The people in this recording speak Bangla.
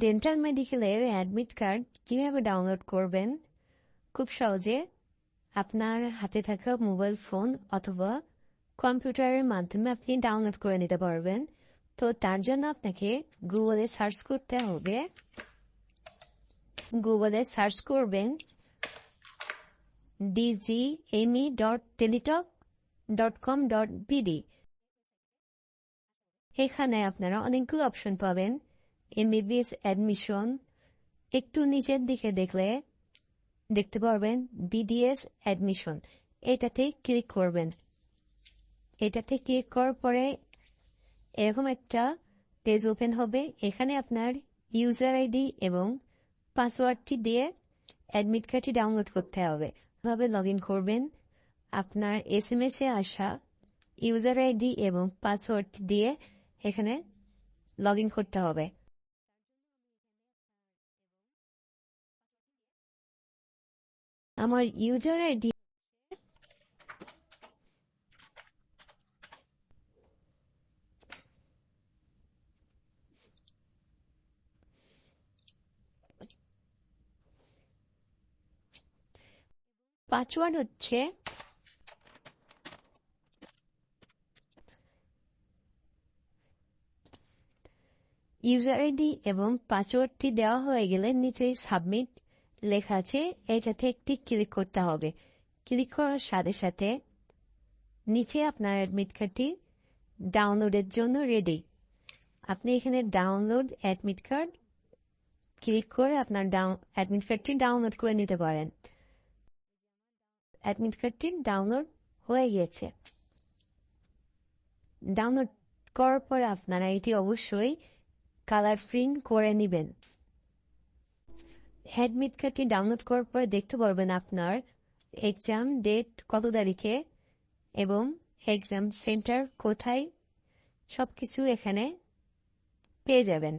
ডেন্টাল মেডিকেলের অ্যাডমিট কার্ড কীভাবে ডাউনলোড করবেন? খুব সহজে। আপনার হাতে থাকা মোবাইল ফোন অথবা কম্পিউটারের মাধ্যমে আপনি ডাউনলোড করে নিতে পারবেন। তো তার জন্য আপনাকে গুগলে সার্চ করতে হবে। গুগলে সার্চ করবেন DGME dot Teletalk dot com dot BD এখানে আপনারা অনেকগুলো অপশন পাবেন। এমবিবিএস অ্যাডমিশন একটু নিচের দিকে দেখলে দেখতে পারবেন বিডিএস অ্যাডমিশন এটাতে ক্লিক করবেন। এটাতে ক্লিক করার পরে এরকম একটা পেজ ওপেন হবে। এখানে আপনার ইউজার আইডি এবং পাসওয়ার্ডটি দিয়ে অ্যাডমিট কার্ডটি ডাউনলোড করতে হবে। এভাবে লগ ইন করবেন। আপনার এস এম এস এ আসা ইউজার আইডি এবং পাসওয়ার্ডটি দিয়ে এখানে লগ ইন করতে হবে। আমার ইউজার আইডি পাসওয়ার্ড হচ্ছে ইউজার আইডি এবং পাসওয়ার্ডটি দেওয়া হয়ে গেলে নিচে সাবমিট লেখা আছে, এটাতে একটি ক্লিক করতে হবে। ক্লিক করার সাথে সাথে নিচে আপনার অ্যাডমিট কার্ডটি ডাউনলোডের জন্য রেডি আপনি এখানে ডাউনলোড অ্যাডমিট কার্ড ক্লিক করে আপনার অ্যাডমিট কার্ডটি ডাউনলোড করে নিতে পারেন। অ্যাডমিট কার্ডটি ডাউনলোড হয়ে গিয়েছে ডাউনলোড করার পরে আপনারা এটি অবশ্যই কালার প্রিন্ট করে নেবেন। অ্যাডমিট কার্ডটি ডাউনলোড করার পর দেখতে পারবেন আপনার এক্সাম ডেট কত তারিখে এবং এক্সাম সেন্টার কোথায় সবকিছু এখানে পেয়ে যাবেন।